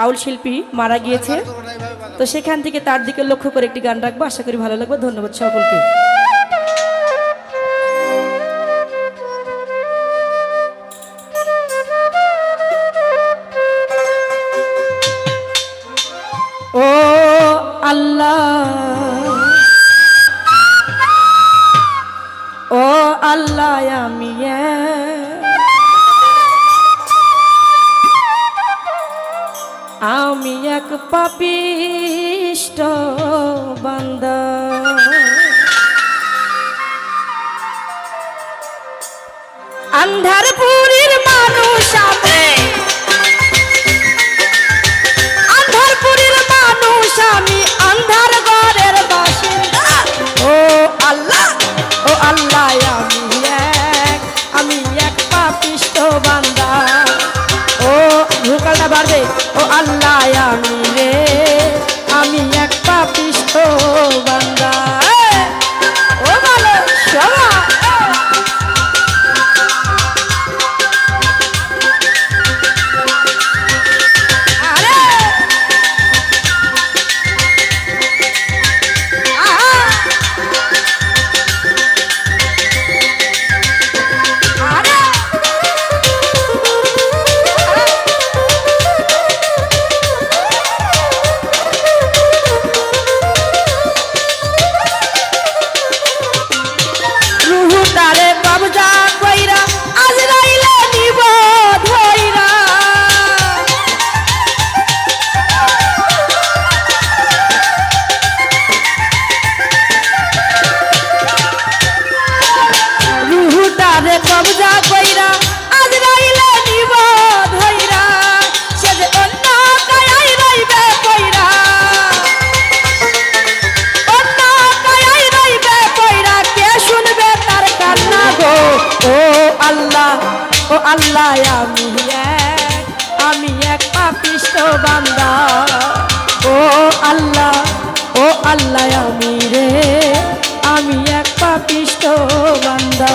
বাউল শিল্পী মারা গিয়েছে। তো সেখান থেকে তার দিকে লক্ষ্য করে একটি গান রাখব। আশা করি ভালো লাগবে। ধন্যবাদ সকলকে। ও আল্লাহ। ও আল্লাহ আমি আমি এক পাপিষ্ট বান্দা। আন্ধারপুরীর মানুষ আমি। আন্ধারপুরীর মানুষ আমি, আন্ধার ঘরের বাসিন্দা। ও আল্লাহ ও আল্লাহ, আমি এক আমি এক পাপিষ্ট বান্দা। ও ভূকালটা বাড়বে। ও আল্লাহ আমি রে রুহুটারে কবজা কইরা আজরাইলে নিব ধইরা সে যে অন্য কায়াই রইবে কইরা। অন্য কায়াই রইবে কইরা, কে শুনবে তার কান্না গো? ও আল্লাহ ও আল্লাহ, আমি এক আমি এক পাপিষ্ট বান্দা। ও আল্লাহ ও আল্লাহ, আমি রে, আমি এক পাপিষ্ট বান্দা।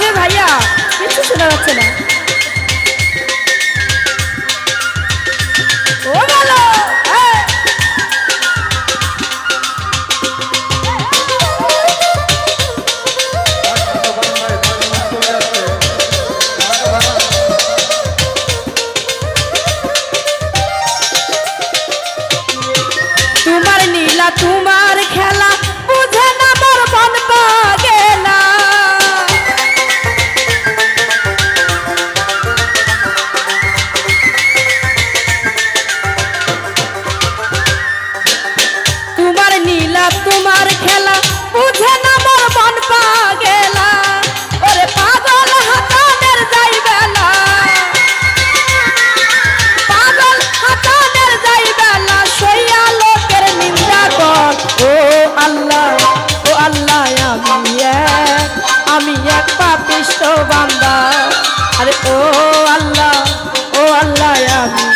আরে ভাইয়া কিছু শোনা যাচ্ছে না বান্দা আরে ও আল্লাহ ও আল্লাহ আমি